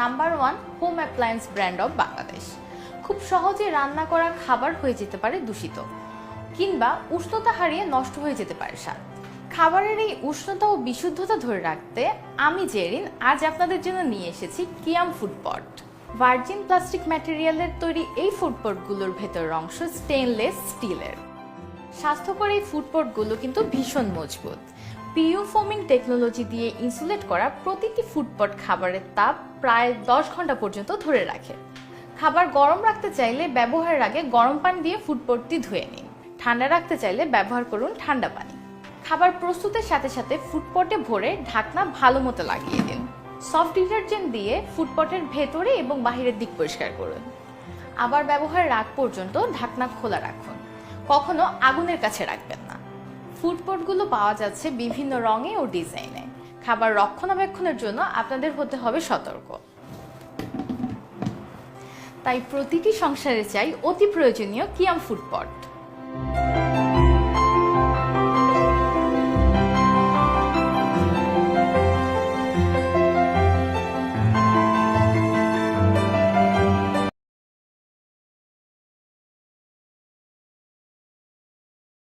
Number one home appliance brand of Bangladesh খুব সহজে রান্না করা খাবার হয়ে যেতে পারে দূষিত, কিংবা উষ্ণতা হারিয়ে নষ্ট হয়ে যেতে পারে স্বাদ। খাবারের এই উষ্ণতা ও বিশুদ্ধতা ধরে রাখতে আমি জেরিন আজ আপনাদের জন্য নিয়ে এসেছি কিয়াম ফুডপট ভার্জিন প্লাস্টিক ম্যাটেরিয়ালের তৈরি এই ফুডপটগুলোর ভেতরের অংশ স্টেনলেস স্টিলের স্বাস্থ্যকর এই ফুডপটগুলো কিন্তু ভীষণ মজবুত। পিইউ ফোমিং টেকনোলজি দিয়ে ইনসুলেট করা প্রতিটি ফুডপট খাবারের তাপ প্রায় দশ ঘণ্টা পর্যন্ত ধরে রাখে। খাবার গরম রাখতে চাইলে ব্যবহারের আগে গরম পানি দিয়ে ফুডপটটি ধুয়ে নিন। ঠান্ডা রাখতে চাইলে ব্যবহার করুন ঠান্ডা পানি। খাবার প্রস্তুতের সাথে সাথে ফুডপটে ভরে ঢাকনা ভালো মতো লাগিয়ে দিন। সফট ডিটারজেন্ট দিয়ে ফুডপটের ভেতরে এবং বাহিরের দিক পরিষ্কার করুন। আবার ব্যবহারের আগ পর্যন্ত ঢাকনা খোলা রাখুন। কখনো আগুনের কাছে রাখবেন না। ফুডপটগুলো পাওয়া যাচ্ছে বিভিন্ন রঙে ও ডিজাইনে। খাবার রক্ষণাবেক্ষণের জন্য আপনাদের হতে হবে সতর্ক। তাই প্রতিটি সংসারে চাই অতি প্রয়োজনীয় কিয়াম ফুডপট।